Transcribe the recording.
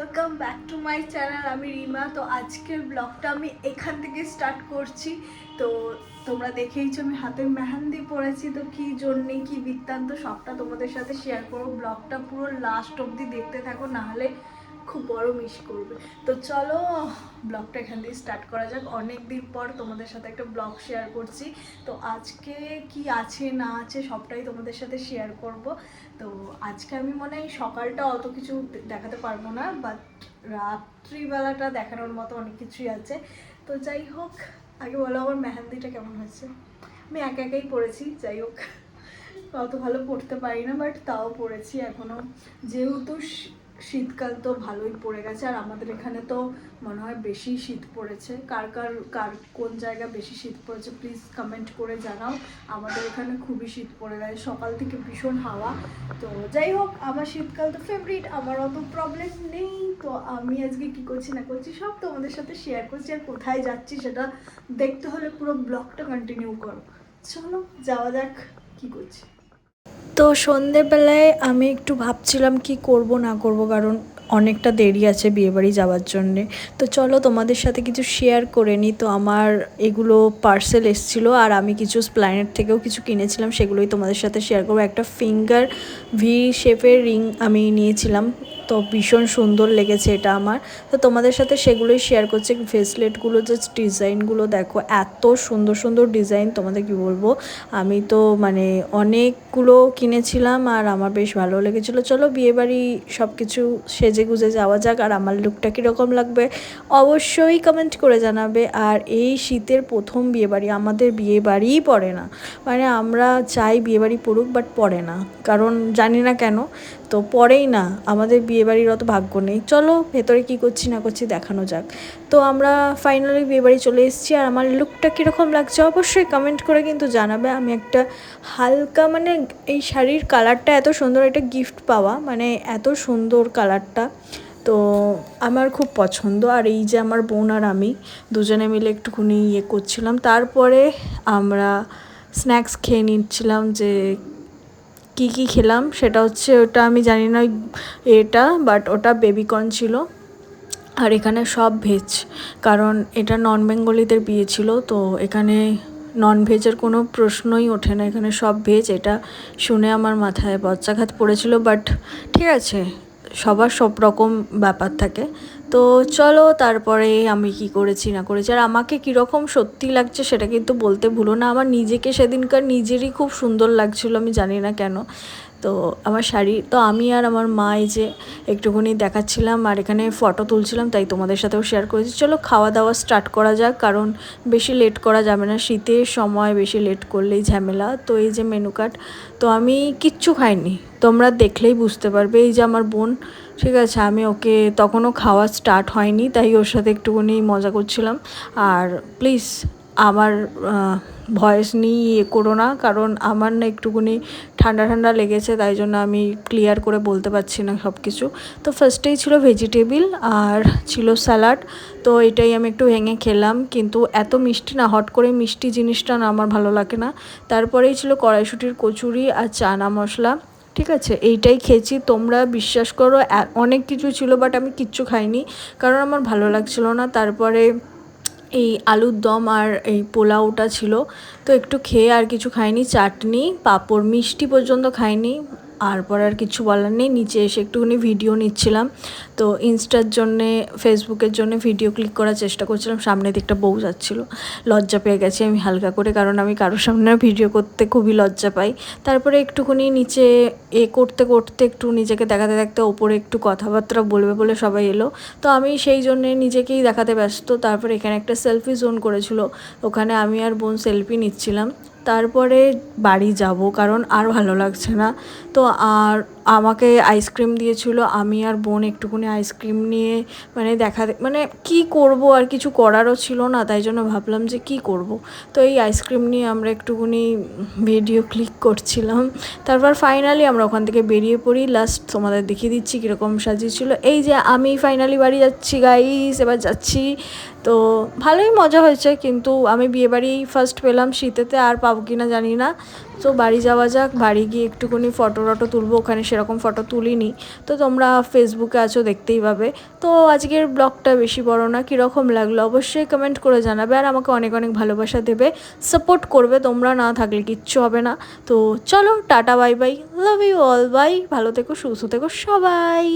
Welcome back to my channel আমি রিমা। তো আজকের ব্লগটা আমি এখান থেকে স্টার্ট করছি। তো তোমরা দেখেইছো আমি হাতে মেহেন্দি পড়েছি তো কী জন্যে, কী বৃত্তান্ত, সবটা তোমাদের সাথে শেয়ার করো ব্লগটা পুরো লাস্ট অবধি দেখতে থাকো, নাহলে খুব বড় মিস করবে। তো চলো, ব্লগটা এখান দিয়ে স্টার্ট করা যাক। অনেক দিন পর তোমাদের সাথে একটা ব্লগ শেয়ার করছি। তো আজকে কি আছে, না আছে, সবটাই তোমাদের সাথে শেয়ার করব। তো আজকে আমি মনে হয় সকালটা অত কিছু দেখাতে পারব না বাট রাত্রিবেলাটা দেখানোর মতো অনেক কিছুই আছে। তো যাই হোক, আগে বলো আমার মেহেন্দিটা কেমন হয়েছে? আমি একা একাই পড়েছি, যাই হোক। অত ভালো পড়তে পারি না বাট তাও পড়েছি এখনও যেহেতু শীতকাল তো ভালোই পড়ে গেছে, আর আমাদের এখানে তো মনে হয় বেশি শীত পড়েছে। কার কার কার কোন জায়গা বেশি শীত পড়েছে প্লিজ কমেন্ট করে জানাও। আমাদের এখানে খুবই শীত পড়ে গেছে, সকাল থেকে ভীষণ হাওয়া। তো যাই হোক, আমার শীতকাল তো ফেভারিট আমার অত প্রবলেম নেই। তো আমি আজকে কি করছি না করছি সব তোমাদের সাথে শেয়ার করছি, আর কোথায় যাচ্ছি সেটা দেখতে হলে পুরো ব্লগটা কন্টিনিউ করো। চলো, যাওয়া যাক, কি করছি। তো সন্ধেবেলায় আমি একটু ভাবছিলাম কি করব, না করব, কারণ অনেকটা দেরি আছে বিয়েবাড়ি যাওয়ার জন্যে। তো চলো তোমাদের সাথে কিছু শেয়ার করে নিই তো আমার এগুলো পার্সেল এসছিলো আর আমি কিছু স্প্ল্যানেট থেকেও কিছু কিনেছিলাম, সেগুলোই তোমাদের সাথে শেয়ার করব। একটা ফিঙ্গার ভি শেপের রিং আমি নিয়েছিলাম। তো ভীষণ সুন্দর লেগেছে এটা আমার। তো তোমাদের সাথে সেগুলোই শেয়ার করছি। ফেসলেটগুলো যে ডিজাইনগুলো দেখো, এত সুন্দর সুন্দর ডিজাইন তোমাদের কি বলব? আমি তো মানে অনেকগুলো কিনেছিলাম আর আমার বেশ ভালো লেগেছিলো। চলো বিয়েবাড়ি সব কিছু সেজে গুজে যাওয়া যাক আর আমার লুকটা কীরকম লাগবে অবশ্যই কমেন্ট করে জানাবে। আর এই শীতের প্রথম বিয়েবাড়ি আমাদের বিয়েবাড়িই পড়ে না। মানে আমরা চাই বিয়েবাড়ি পড়ুক বাট পড়ে না। কারণ জানি না কেন, তো পরেই না। আমাদের বিয়েবাড়ির অত ভাগ্য নেই। চলো ভেতরে কি করছি না করছি দেখানো যাক। তো আমরা ফাইনালি বিয়েবাড়ি চলে এসেছি আর আমার লুকটা কীরকম লাগছে অবশ্যই কমেন্ট করে কিন্তু জানাবে। আমি একটা হালকা মানে এই শাড়ির কালারটা এত সুন্দর একটা গিফট পাওয়া মানে এত সুন্দর কালারটা তো আমার খুব পছন্দ। আর এই যে আমার বোন আর আমি দুজনে মিলে একটুখানি ইয়ে করছিলাম। তারপরে আমরা স্ন্যাক্স খেয়ে নিচ্ছিলাম যে কি কি খেলাম সেটা হচ্ছে ওটা আমি জানি না এটা বাট ওটা বেবিকর্ন ছিল। আর এখানে সব ভেজ কারণ এটা নন বেঙ্গলিদের বিয়ে ছিল, তো এখানে নন ভেজের কোনো প্রশ্নই ওঠে না। এখানে সব ভেজ এটা শুনে আমার মাথায় বচ্চাঘাত পড়েছিল বাট ঠিক আছে, সবার সব রকম ব্যাপার থাকে। তো চলো তারপরে আমি কি করেছি, না করেছি। আর আমাকে কীরকম সত্যি লাগছে সেটা কিন্তু বলতে ভুলো না। আমার নিজেকে সেদিনকার নিজেরই খুব সুন্দর লাগছিল, আমি জানি না কেন। তো আমার শাড়ি, তো আমি আর আমার মা এই যে একটুখানি দেখাচ্ছিলাম আর এখানে ফটো তুলছিলাম, তাই তোমাদের সাথেও শেয়ার করেছি। চলো খাওয়া দাওয়া স্টার্ট করা যাক, কারণ বেশি লেট করা যাবে না। শীতের সময় বেশি লেট করলেই ঝামেলা। তো এই যে মেনু কার্ড তো আমি কিচ্ছু খাইনি। তোমরা দেখলেই বুঝতে পারবে। এই যে আমার বোন, ঠিক আছে, আমি ওকে তখনও খাওয়া স্টার্ট হয়নি, তাই ওর সাথে একটুখানি মজা করছিলাম। আর প্লিজ আমার ভয়েস নিয়ে ইয়ে করো না, কারণ আমার না একটুখানি ঠান্ডা ঠান্ডা লেগেছে, তাই জন্য আমি ক্লিয়ার করে বলতে পারছি না সব কিছু তো ফার্স্টেই ছিল ভেজিটেবিল আর ছিল স্যালাড তো এটাই আমি একটু ভেঙে খেলাম, কিন্তু এত মিষ্টি না, হট করে মিষ্টি জিনিসটা না আমার ভালো লাগে না। তারপরেই ছিল কড়াইশুটির কচুরি আর চানা মশলা। ঠিক আছে? এইটাই খেয়েছি। তোমরা বিশ্বাস করো অনেক কিছু ছিল বাট আমি কিচ্ছু খাইনি। কারণ আমার ভালো লাগছিল না। তারপরে এই আলুর দম আর এই পোলাওটা ছিল। তো একটু খেয়ে আর কিছু খাইনি। চাটনি, পাঁপড়, মিষ্টি পর্যন্ত খাইনি। আর পর আর কিছু বলার নেই। নিচে এসে একটুখানি ভিডিও নিচ্ছিলাম। তো ইনস্টার জন্যে ফেসবুকের জন্য ভিডিও ক্লিক করার চেষ্টা করছিলাম। সামনে দিকটা বউ যাচ্ছিল। লজ্জা পেয়ে গেছি আমি হালকা করে, কারণ আমি কারোর সামনে ভিডিও করতে খুবই লজ্জা পাই। তারপরে একটুখানি নিচে এ করতে করতে একটু নিজেকে দেখাতে দেখতে ওপরে একটু কথাবার্তা বলবে বলে সবাই এলো। তো আমি সেই জন্যে নিজেকেই দেখাতে ব্যস্ত। তারপরে এখানে একটা সেলফি জোন করেছিল। ওখানে আমি আর বোন সেলফি নিচ্ছিলাম। তারপরে বাড়ি যাব কারণ আর ভালো লাগছে না। তো আর আমাকে আইসক্রিম দিয়েছিল। আমি আর বোন একটুখানি আইসক্রিম নিয়ে মানে দেখা মানে কি করব আর কিছু করারও ছিল না, তাই জন্য ভাবলাম যে কি করব। তো এই আইসক্রিম নিয়ে আমরা একটুখানি ভিডিও ক্লিক করছিলাম। তারপর ফাইনালি আমরা ওখান থেকে বেরিয়ে পড়ি। লাস্ট তোমাদের দেখিয়ে দিচ্ছি কীরকম সাজিয়েছিল। এই যে আমি ফাইনালি বাড়ি যাচ্ছি গাইস এবার যাচ্ছি। তো ভালোই মজা হয়েছে, কিন্তু আমি বিয়েবাড়ি ফার্স্ট পেলাম শীতেতে, আর পাবো কি না জানি না। তো বাড়ি যাওয়া যাক, বাড়ি গিয়ে একটুখানি ফটো টটো তুলবো, ওখানে সেরকম ফটো তুলিনি। তো তোমরা ফেসবুকে আছো, দেখতেই পাবে। তো আজকের ব্লগটা বেশি বড় না, কীরকম লাগল অবশ্যই কমেন্ট করে জানাবে আর আমাকে অনেক অনেক ভালোবাসা দেবে। সাপোর্ট করবে তোমরা, না থাকলে কিচ্ছু হবে না। তো চলো, ta-ta bye bye love you all bye ভালো থেকো, সুস্থ থেকো, সবাই।